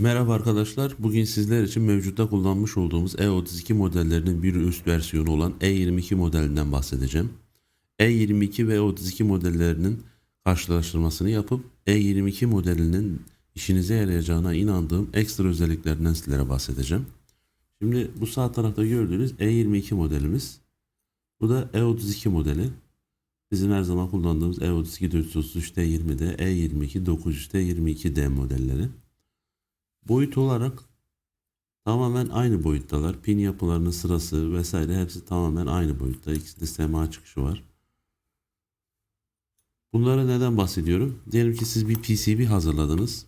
Merhaba arkadaşlar. Bugün sizler için mevcutta kullanmış olduğumuz E32 modellerinin bir üst versiyonu olan E22 modelinden bahsedeceğim. E22 ve E32 modellerinin karşılaştırmasını yapıp E22 modelinin işinize yarayacağına inandığım ekstra özelliklerinden sizlere bahsedeceğim. Şimdi bu sağ tarafta gördüğünüz E22 modelimiz. Bu da E32 modeli. Bizim her zaman kullandığımız E E32 433D20D, E22 900D22D modelleri. Boyut olarak tamamen aynı boyuttalar. Pin yapılarının sırası vesaire hepsi tamamen aynı boyutta. İkisinde SMA çıkışı var. Bunlara neden bahsediyorum? Diyelim ki siz bir PCB hazırladınız.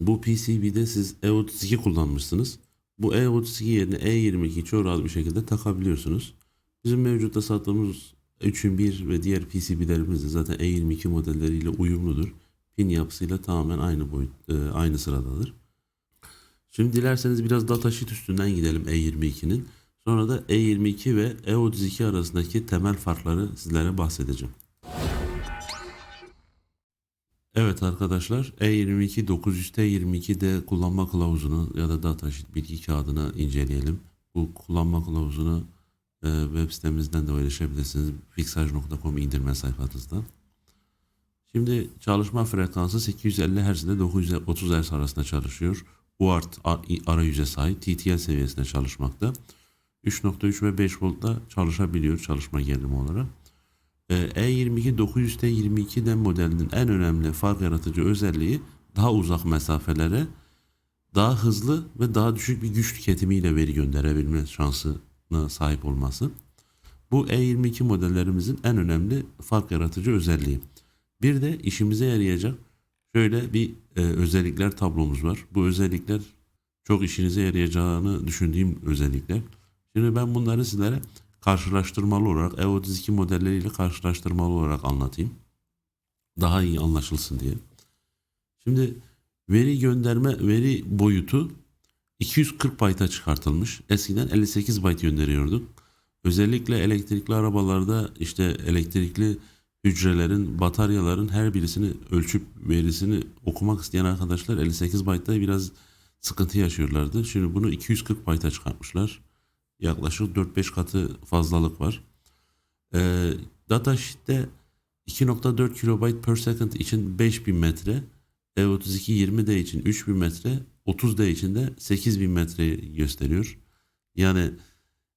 Bu PCB'de siz E32 kullanmışsınız. Bu E32 yerine E22'yi çok rahat bir şekilde takabiliyorsunuz. Bizim mevcutta sattığımız 3'ün 1 ve diğer PCB'lerimiz de zaten E22 modelleriyle uyumludur. Pin yapısıyla tamamen aynı boyut, e, aynı sıradadır. Şimdi dilerseniz biraz datasheet üstünden gidelim E22'nin. Sonra da E22 ve E32 arasındaki temel farkları sizlere bahsedeceğim. Evet arkadaşlar E22 900T22'de kullanma kılavuzunu ya da datasheet bilgi kağıdını inceleyelim. Bu kullanma kılavuzunu e, web sitemizden de ulaşabilirsiniz. fixage.com indirme sayfanızda. Şimdi çalışma frekansı 850 Hz ile 930 Hz arasında çalışıyor. UART arayüze sahip TTL seviyesinde çalışmakta. 3.3 ve 5 voltta çalışabiliyor çalışma gerilimi olarak. Ee, E22 900T22'den modelinin en önemli fark yaratıcı özelliği daha uzak mesafelere daha hızlı ve daha düşük bir güç tüketimiyle veri gönderebilme şansına sahip olması. Bu E22 modellerimizin en önemli fark yaratıcı özelliği. Bir de işimize yarayacak şöyle bir e, özellikler tablomuz var. Bu özellikler çok işinize yarayacağını düşündüğüm özellikler. Şimdi ben bunları sizlere karşılaştırmalı olarak E32 modelleriyle karşılaştırmalı olarak anlatayım. Daha iyi anlaşılsın diye. Şimdi veri gönderme veri boyutu 240 byte'a çıkartılmış. Eskiden 58 byte gönderiyorduk. Özellikle elektrikli arabalarda işte elektrikli hücrelerin, bataryaların her birisini ölçüp verisini okumak isteyen arkadaşlar 58 byte'da biraz sıkıntı yaşıyorlardı. Şimdi bunu 240 byte'a çıkartmışlar. Yaklaşık 4-5 katı fazlalık var. Ee, datasheet'te 2.4 kilobyte per second için 5000 metre, E32 20D için 3000 metre, 30D için de 8000 metre gösteriyor. Yani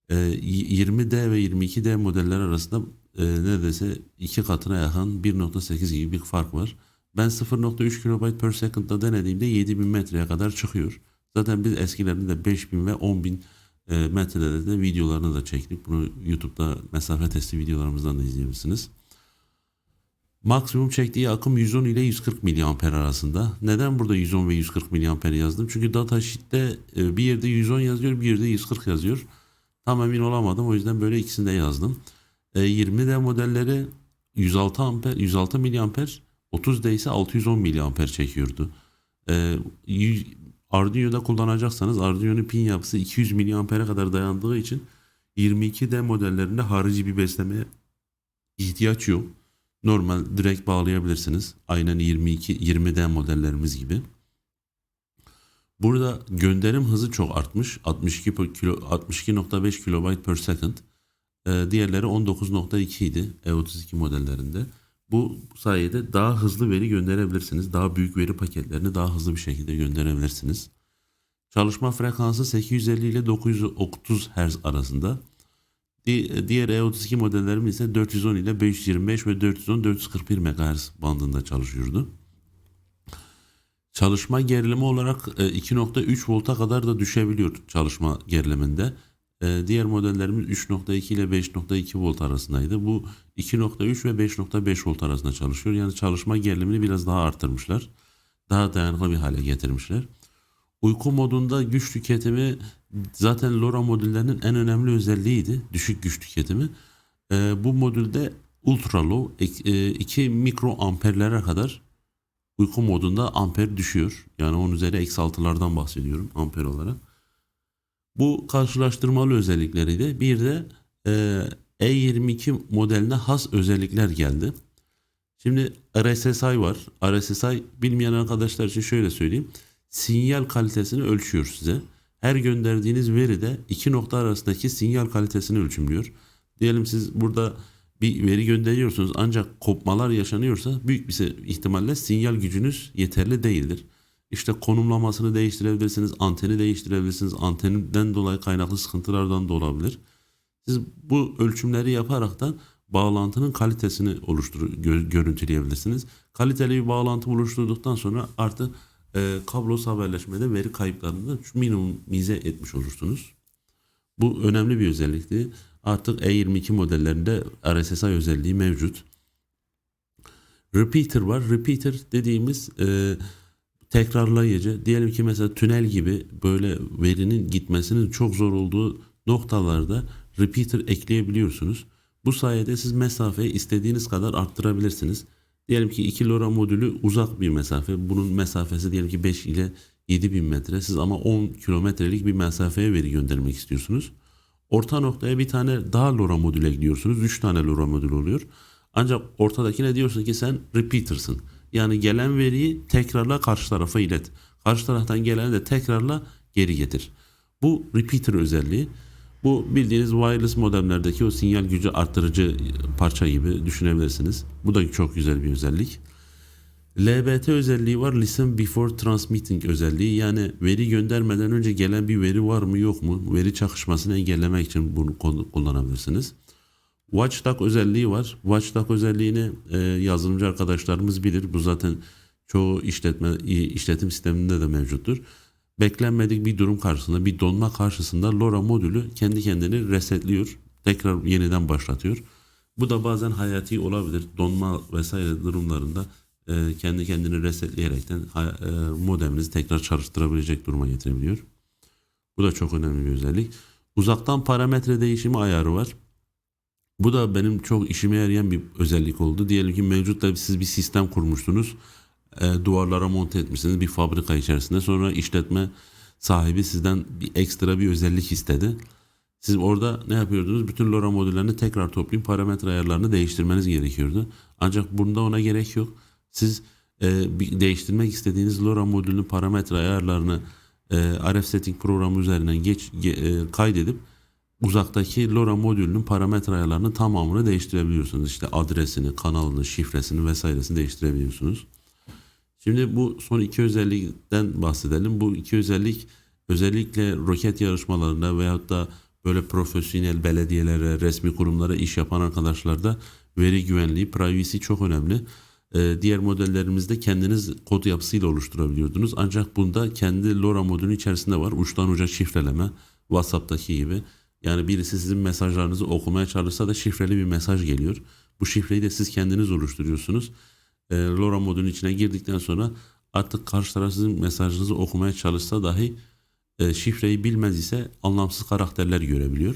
e, 20D ve 22D modeller arasında e, neredeyse iki katına yakın 1.8 gibi bir fark var. Ben 0.3 kilobyte per second'da denediğimde 7000 metreye kadar çıkıyor. Zaten biz eskilerinde de 5000 ve 10000 e, metrede de videolarını da çektik. Bunu YouTube'da mesafe testi videolarımızdan da izleyebilirsiniz. Maksimum çektiği akım 110 ile 140 miliamper arasında. Neden burada 110 ve 140 miliamper yazdım? Çünkü datasheet'te e, bir yerde 110 yazıyor, bir yerde 140 yazıyor. Tam emin olamadım. O yüzden böyle ikisini de yazdım. E, 20D modelleri 106 amper, 106 miliamper, 30D ise 610 miliamper çekiyordu. E, Arduino'da kullanacaksanız Arduino'nun pin yapısı 200 miliampere kadar dayandığı için 22D modellerinde harici bir beslemeye ihtiyaç yok. Normal direkt bağlayabilirsiniz. Aynen 22 20D modellerimiz gibi. Burada gönderim hızı çok artmış. 62 per kilo 62.5 kilobyte per second. Ee, diğerleri 19.2 idi E32 modellerinde. Bu sayede daha hızlı veri gönderebilirsiniz. Daha büyük veri paketlerini daha hızlı bir şekilde gönderebilirsiniz. Çalışma frekansı 850 ile 930 Hz arasında. Di- Diğer E32 modellerimiz ise 410 ile 525 ve 410-441 MHz bandında çalışıyordu. Çalışma gerilimi olarak e, 2.3 volta kadar da düşebiliyor çalışma geriliminde. E, Diğer modellerimiz 3.2 ile 5.2 volt arasındaydı. Bu 2.3 ve 5.5 volt arasında çalışıyor. Yani çalışma gerilimini biraz daha arttırmışlar. Daha dayanıklı bir hale getirmişler. Uyku modunda güç tüketimi zaten LoRa modüllerinin en önemli özelliğiydi. Düşük güç tüketimi. E, bu modülde ultra low 2 mikro amperlere kadar uyku modunda amper düşüyor. Yani 10 üzeri eksi 6'lardan bahsediyorum amper olarak. Bu karşılaştırmalı özellikleriydi. Bir de e, E22 modeline has özellikler geldi. Şimdi RSSI var. RSSI bilmeyen arkadaşlar için şöyle söyleyeyim. sinyal kalitesini ölçüyor size. Her gönderdiğiniz veri de iki nokta arasındaki sinyal kalitesini ölçümlüyor. Diyelim siz burada bir veri gönderiyorsunuz ancak kopmalar yaşanıyorsa büyük bir ihtimalle sinyal gücünüz yeterli değildir. İşte konumlamasını değiştirebilirsiniz, anteni değiştirebilirsiniz. Anteninden dolayı kaynaklı sıkıntılardan da olabilir. Siz bu ölçümleri yaparaktan bağlantının kalitesini oluştur gö- görüntüleyebilirsiniz. Kaliteli bir bağlantı oluşturduktan sonra artık e, kablosuz haberleşmede veri kayıplarını minimize etmiş olursunuz. Bu önemli bir özellikti. Artık E22 modellerinde RSSI özelliği mevcut. Repeater var. Repeater dediğimiz e, tekrarlayıcı. Diyelim ki mesela tünel gibi böyle verinin gitmesinin çok zor olduğu noktalarda repeater ekleyebiliyorsunuz. Bu sayede siz mesafeyi istediğiniz kadar arttırabilirsiniz. Diyelim ki 2 LoRa modülü uzak bir mesafe. Bunun mesafesi diyelim ki 5 ile 7000 metre. Siz ama 10 kilometrelik bir mesafeye veri göndermek istiyorsunuz. Orta noktaya bir tane daha LoRa modül ekliyorsunuz. 3 tane LoRa modül oluyor. Ancak ortadakine diyorsun ki sen repeater'sın. Yani gelen veriyi tekrarla karşı tarafa ilet. Karşı taraftan geleni de tekrarla geri getir. Bu repeater özelliği. Bu bildiğiniz wireless modemlerdeki o sinyal gücü arttırıcı parça gibi düşünebilirsiniz. Bu da çok güzel bir özellik. LBT özelliği var. Listen before transmitting özelliği. Yani veri göndermeden önce gelen bir veri var mı yok mu? Veri çakışmasını engellemek için bunu kullanabilirsiniz. Watchdog özelliği var. Watchdog özelliğini e, yazılımcı arkadaşlarımız bilir. Bu zaten çoğu işletme işletim sisteminde de mevcuttur. Beklenmedik bir durum karşısında, bir donma karşısında LoRa modülü kendi kendini resetliyor. Tekrar yeniden başlatıyor. Bu da bazen hayati olabilir. Donma vesaire durumlarında e, kendi kendini resetleyerekten e, modeminizi tekrar çalıştırabilecek duruma getirebiliyor. Bu da çok önemli bir özellik. Uzaktan parametre değişimi ayarı var. Bu da benim çok işime yarayan bir özellik oldu. Diyelim ki mevcut da siz bir sistem kurmuştunuz. E, duvarlara monte etmişsiniz bir fabrika içerisinde. Sonra işletme sahibi sizden bir ekstra bir özellik istedi. Siz orada ne yapıyordunuz? Bütün LoRa modüllerini tekrar toplayıp parametre ayarlarını değiştirmeniz gerekiyordu. Ancak bunda ona gerek yok. Siz e, bir değiştirmek istediğiniz LoRa modülünün parametre ayarlarını e, RF setting programı üzerinden geç ge- e, kaydedip uzaktaki LoRa modülünün parametre ayarlarının tamamını değiştirebiliyorsunuz. İşte adresini, kanalını, şifresini vesairesini değiştirebiliyorsunuz. Şimdi bu son iki özellikten bahsedelim. Bu iki özellik özellikle roket yarışmalarında veyahut da böyle profesyonel belediyelere, resmi kurumlara iş yapan arkadaşlarda veri güvenliği, privacy çok önemli. Ee, diğer modellerimizde kendiniz kod yapısıyla oluşturabiliyordunuz. Ancak bunda kendi LoRa modülü içerisinde var. Uçtan uca şifreleme, WhatsApp'taki gibi. Yani birisi sizin mesajlarınızı okumaya çalışsa da şifreli bir mesaj geliyor. Bu şifreyi de siz kendiniz oluşturuyorsunuz. E, LoRa modülünün içine girdikten sonra artık karşı taraf sizin mesajınızı okumaya çalışsa dahi e, şifreyi bilmez ise anlamsız karakterler görebiliyor.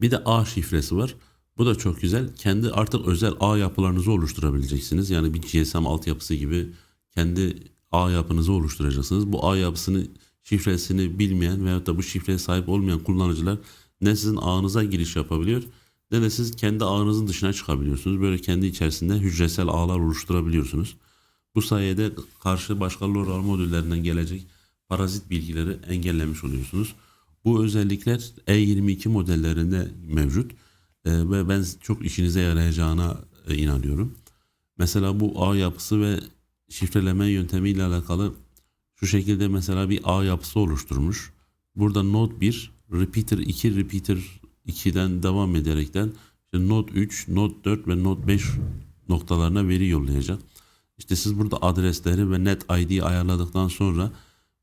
Bir de A şifresi var. Bu da çok güzel. Kendi artık özel ağ yapılarınızı oluşturabileceksiniz. Yani bir GSM altyapısı gibi kendi ağ yapınızı oluşturacaksınız. Bu ağ yapısını şifresini bilmeyen veyahut da bu şifreye sahip olmayan kullanıcılar ne sizin ağınıza giriş yapabiliyor ne de siz kendi ağınızın dışına çıkabiliyorsunuz. Böyle kendi içerisinde hücresel ağlar oluşturabiliyorsunuz. Bu sayede karşı başka LoRa modüllerinden gelecek parazit bilgileri engellemiş oluyorsunuz. Bu özellikler E22 modellerinde mevcut Ee, ve ben çok işinize yarayacağına e, inanıyorum. Mesela bu ağ yapısı ve şifreleme yöntemiyle alakalı şu şekilde mesela bir ağ yapısı oluşturmuş. Burada Node 1, Repeater 2, Repeater 2'den devam ederekten işte Node 3, Node 4 ve Node 5 noktalarına veri yollayacak. İşte siz burada adresleri ve net ID ayarladıktan sonra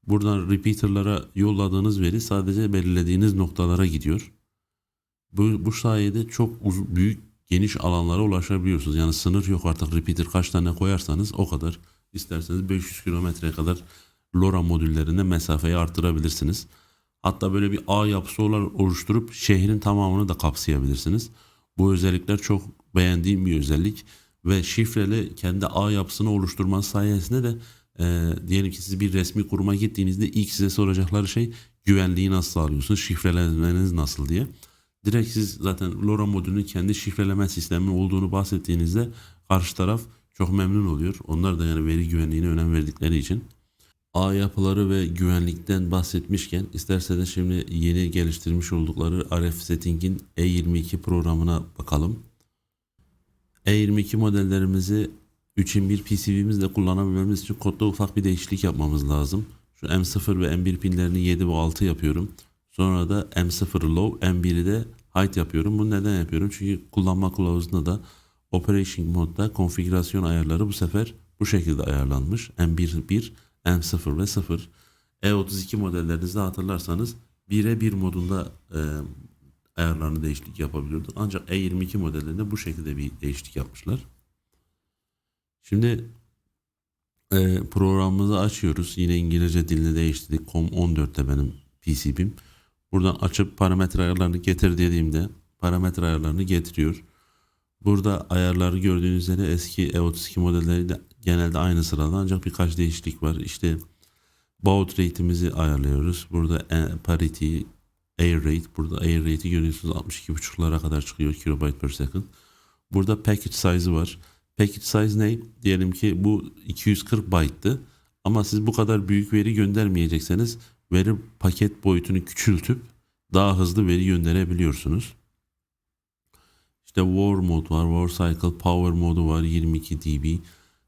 buradan repeater'lara yolladığınız veri sadece belirlediğiniz noktalara gidiyor. Bu, bu sayede çok uz- büyük geniş alanlara ulaşabiliyorsunuz. Yani sınır yok artık repeater kaç tane koyarsanız o kadar. İsterseniz 500 kilometreye kadar LoRa modüllerinde mesafeyi arttırabilirsiniz. Hatta böyle bir ağ yapısı oluşturup şehrin tamamını da kapsayabilirsiniz. Bu özellikler çok beğendiğim bir özellik ve şifreli kendi ağ yapısını oluşturmanız sayesinde de e, diyelim ki siz bir resmi kuruma gittiğinizde ilk size soracakları şey güvenliği nasıl sağlıyorsunuz, şifrelemeniz nasıl diye. Direkt siz zaten LoRa modülünün kendi şifreleme sistemi olduğunu bahsettiğinizde karşı taraf çok memnun oluyor. Onlar da yani veri güvenliğine önem verdikleri için. Ağ yapıları ve güvenlikten bahsetmişken isterseniz şimdi yeni geliştirmiş oldukları RF Setting'in E22 programına bakalım. E22 modellerimizi 3'in 1 PCB'mizle kullanabilmemiz için kodda ufak bir değişiklik yapmamız lazım. Şu M0 ve M1 pinlerini 7 ve 6 yapıyorum. Sonra da M0'ı low, M1'i de high yapıyorum. Bunu neden yapıyorum? Çünkü kullanma kılavuzunda da Operation modda konfigürasyon ayarları bu sefer bu şekilde ayarlanmış. M1 1, M0 ve 0. E32 modellerinizde hatırlarsanız 1'e 1 modunda e, ayarlarını değişiklik yapabiliyorduk. Ancak E22 modellerinde bu şekilde bir değişiklik yapmışlar. Şimdi e, programımızı açıyoruz. Yine İngilizce dilini değiştirdik. COM14'te benim PCB'm. Buradan açıp parametre ayarlarını getir dediğimde parametre ayarlarını getiriyor. Burada ayarları gördüğünüz üzere eski E32 modelleri de genelde aynı sırada ancak birkaç değişiklik var. İşte baud rate'imizi ayarlıyoruz. Burada e, parity, air rate. Burada air rate'i görüyorsunuz 62.5'lara kadar çıkıyor kilobyte per second. Burada package size'ı var. Package size ne? Diyelim ki bu 240 byte'tı. Ama siz bu kadar büyük veri göndermeyecekseniz veri paket boyutunu küçültüp daha hızlı veri gönderebiliyorsunuz. İşte War mod var, War Cycle, Power modu var 22 dB.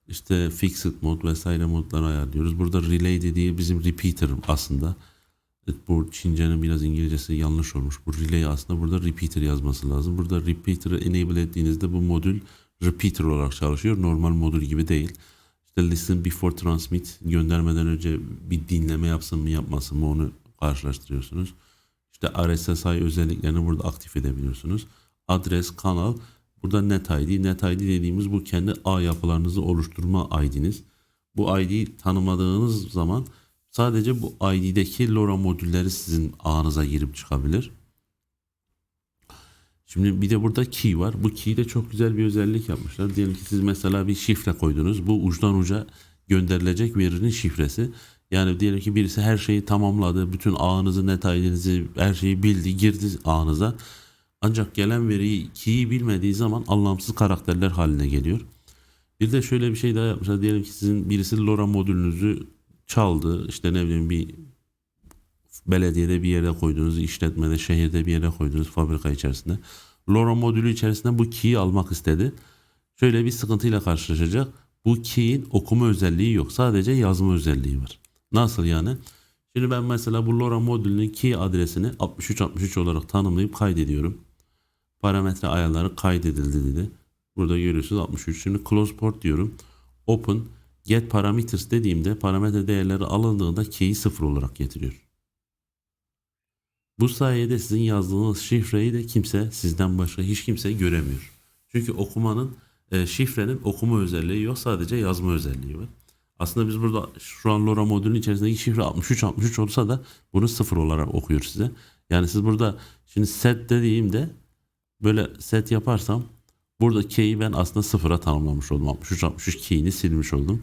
İşte Fixed mod vesaire modları ayarlıyoruz. Burada Relay dediği bizim repeater aslında. Evet, bu Çince'nin biraz İngilizcesi yanlış olmuş. Bu relay aslında burada repeater yazması lazım. Burada repeater'ı enable ettiğinizde bu modül repeater olarak çalışıyor. Normal modül gibi değil. İşte listen before transmit göndermeden önce bir dinleme yapsın mı yapmasın mı onu karşılaştırıyorsunuz. İşte RSSI özelliklerini burada aktif edebiliyorsunuz. Adres, kanal, burada net ID. Net ID dediğimiz bu kendi ağ yapılarınızı oluşturma ID'niz. Bu ID'yi tanımadığınız zaman sadece bu ID'deki LoRa modülleri sizin ağınıza girip çıkabilir. Şimdi bir de burada key var. Bu key de çok güzel bir özellik yapmışlar. Diyelim ki siz mesela bir şifre koydunuz. Bu uçtan uca gönderilecek verinin şifresi. Yani diyelim ki birisi her şeyi tamamladı. Bütün ağınızı, net ID'nizi, her şeyi bildi, girdi ağınıza. Ancak gelen veriyi key'i bilmediği zaman anlamsız karakterler haline geliyor. Bir de şöyle bir şey daha yapmışlar. Diyelim ki sizin birisi LoRa modülünüzü çaldı. İşte ne bileyim bir belediyede bir yere koyduğunuz, işletmede, şehirde bir yere koyduğunuz fabrika içerisinde. LoRa modülü içerisinde bu key'i almak istedi. Şöyle bir sıkıntıyla karşılaşacak. Bu key'in okuma özelliği yok. Sadece yazma özelliği var. Nasıl yani? Şimdi ben mesela bu LoRa modülünün key adresini 6363 olarak tanımlayıp kaydediyorum. Parametre ayarları kaydedildi dedi. Burada görüyorsunuz 63. Şimdi close port diyorum. Open get parameters dediğimde parametre değerleri alındığında key'i sıfır olarak getiriyor. Bu sayede sizin yazdığınız şifreyi de kimse sizden başka hiç kimse göremiyor. Çünkü okumanın e, şifrenin okuma özelliği yok sadece yazma özelliği var. Aslında biz burada şu an LoRa modülünün içerisindeki şifre 63 63 olsa da bunu sıfır olarak okuyor size. Yani siz burada şimdi set dediğimde böyle set yaparsam burada key'i ben aslında sıfıra tanımlamış oldum. 63 63 key'ini silmiş oldum.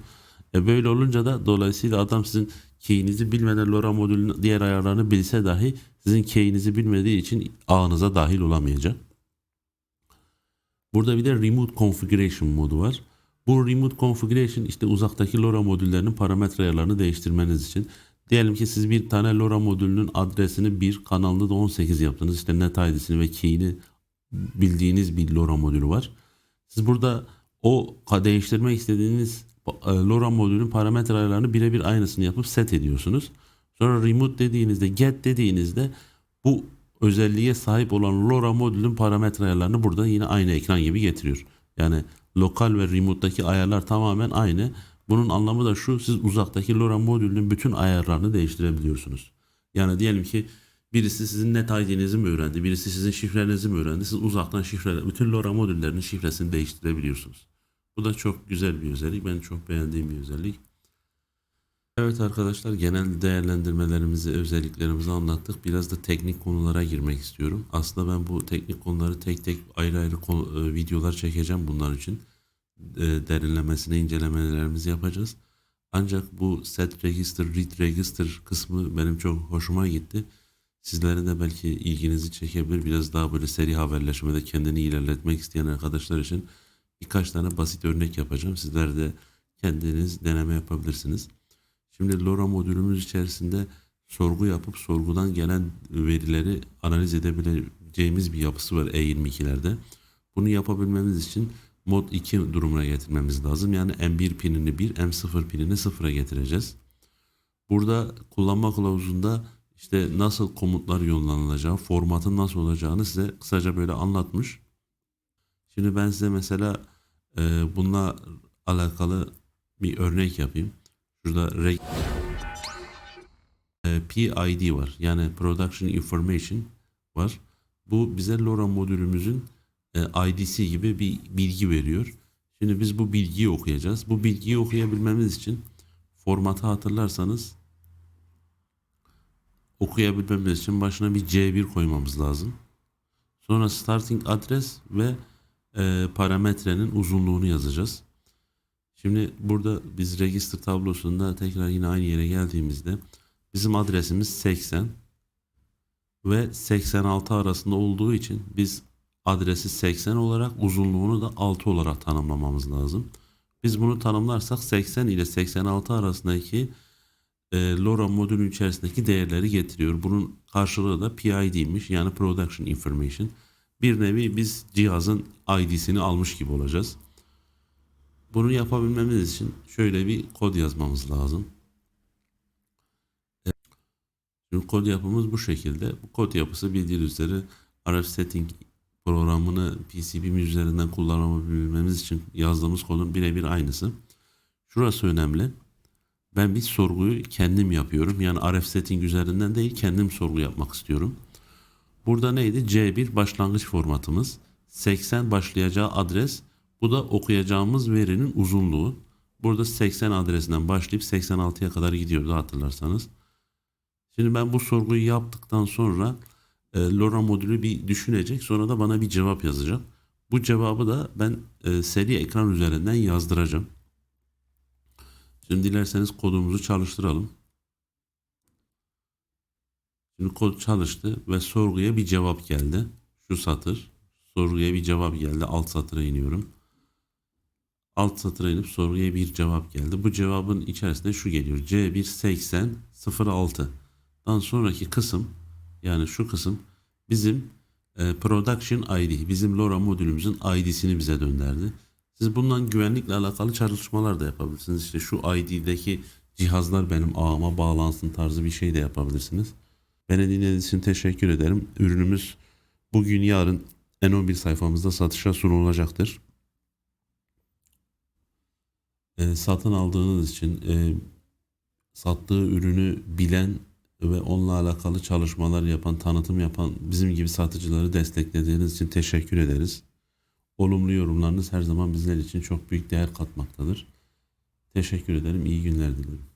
E böyle olunca da dolayısıyla adam sizin key'inizi bilmeden LoRa modülünün diğer ayarlarını bilse dahi sizin key'inizi bilmediği için ağınıza dahil olamayacak. Burada bir de Remote Configuration modu var. Bu Remote Configuration işte uzaktaki LoRa modüllerinin parametre ayarlarını değiştirmeniz için. Diyelim ki siz bir tane LoRa modülünün adresini 1, kanalını da 18 yaptınız. İşte net ID'sini ve key'ini bildiğiniz bir LoRa modülü var. Siz burada o değiştirmek istediğiniz e, LoRa modülün parametre ayarlarını birebir aynısını yapıp set ediyorsunuz. Sonra remote dediğinizde get dediğinizde bu özelliğe sahip olan LoRa modülün parametre ayarlarını burada yine aynı ekran gibi getiriyor. Yani lokal ve remote'daki ayarlar tamamen aynı. Bunun anlamı da şu siz uzaktaki LoRa modülünün bütün ayarlarını değiştirebiliyorsunuz. Yani diyelim ki birisi sizin net ID'nizi mi öğrendi, birisi sizin şifrenizi mi öğrendi, siz uzaktan şifre, bütün LoRa modüllerinin şifresini değiştirebiliyorsunuz. Bu da çok güzel bir özellik. Ben çok beğendiğim bir özellik. Evet arkadaşlar genel değerlendirmelerimizi, özelliklerimizi anlattık. Biraz da teknik konulara girmek istiyorum. Aslında ben bu teknik konuları tek tek ayrı ayrı konu- e, videolar çekeceğim bunlar için. E, derinlemesine incelemelerimizi yapacağız. Ancak bu set register, read register kısmı benim çok hoşuma gitti. Sizlerin de belki ilginizi çekebilir. Biraz daha böyle seri haberleşmede kendini ilerletmek isteyen arkadaşlar için birkaç tane basit örnek yapacağım. Sizler de kendiniz deneme yapabilirsiniz. Şimdi LoRa modülümüz içerisinde sorgu yapıp sorgudan gelen verileri analiz edebileceğimiz bir yapısı var E22'lerde. Bunu yapabilmemiz için mod 2 durumuna getirmemiz lazım. Yani M1 pinini 1, M0 pinini 0'a getireceğiz. Burada kullanma kılavuzunda işte nasıl komutlar yollanılacağı, formatın nasıl olacağını size kısaca böyle anlatmış. Şimdi ben size mesela e, bununla alakalı bir örnek yapayım. Şurada reg- e, PID var. Yani Production Information var. Bu bize LoRa modülümüzün e, ID'si gibi bir bilgi veriyor. Şimdi biz bu bilgiyi okuyacağız. Bu bilgiyi okuyabilmemiz için formatı hatırlarsanız okuyabilmemiz için başına bir C1 koymamız lazım. Sonra starting adres ve e, parametrenin uzunluğunu yazacağız. Şimdi burada biz register tablosunda tekrar yine aynı yere geldiğimizde bizim adresimiz 80 ve 86 arasında olduğu için biz adresi 80 olarak uzunluğunu da 6 olarak tanımlamamız lazım. Biz bunu tanımlarsak 80 ile 86 arasındaki e, LoRa modülü içerisindeki değerleri getiriyor. Bunun karşılığı da PID'miş yani Production Information. Bir nevi biz cihazın ID'sini almış gibi olacağız. Bunu yapabilmemiz için şöyle bir kod yazmamız lazım. Evet. Şimdi kod yapımız bu şekilde. Bu kod yapısı bildiğiniz üzere RF setting programını PCB'miz üzerinden kullanabilmemiz için yazdığımız kodun birebir aynısı. Şurası önemli. Ben bir sorguyu kendim yapıyorum. Yani RF setting üzerinden değil kendim sorgu yapmak istiyorum. Burada neydi? C1 başlangıç formatımız. 80 başlayacağı adres. Bu da okuyacağımız verinin uzunluğu. Burada 80 adresinden başlayıp 86'ya kadar gidiyordu hatırlarsanız. Şimdi ben bu sorguyu yaptıktan sonra e, LoRa modülü bir düşünecek. Sonra da bana bir cevap yazacak. Bu cevabı da ben e, seri ekran üzerinden yazdıracağım. Şimdi dilerseniz kodumuzu çalıştıralım. Şimdi kod çalıştı ve sorguya bir cevap geldi. Şu satır. Sorguya bir cevap geldi. Alt satıra iniyorum. Alt satıra inip sorguya bir cevap geldi. Bu cevabın içerisinde şu geliyor. C18006. Dan sonraki kısım yani şu kısım bizim e, Production ID, bizim LoRa modülümüzün ID'sini bize gönderdi. Siz bundan güvenlikle alakalı çalışmalar da yapabilirsiniz. İşte şu ID'deki cihazlar benim ağıma bağlansın tarzı bir şey de yapabilirsiniz. Beni dinlediğiniz için teşekkür ederim. Ürünümüz bugün yarın N11 sayfamızda satışa sunulacaktır. E, satın aldığınız için e, sattığı ürünü bilen ve onunla alakalı çalışmalar yapan, tanıtım yapan bizim gibi satıcıları desteklediğiniz için teşekkür ederiz. Olumlu yorumlarınız her zaman bizler için çok büyük değer katmaktadır. Teşekkür ederim. İyi günler dilerim.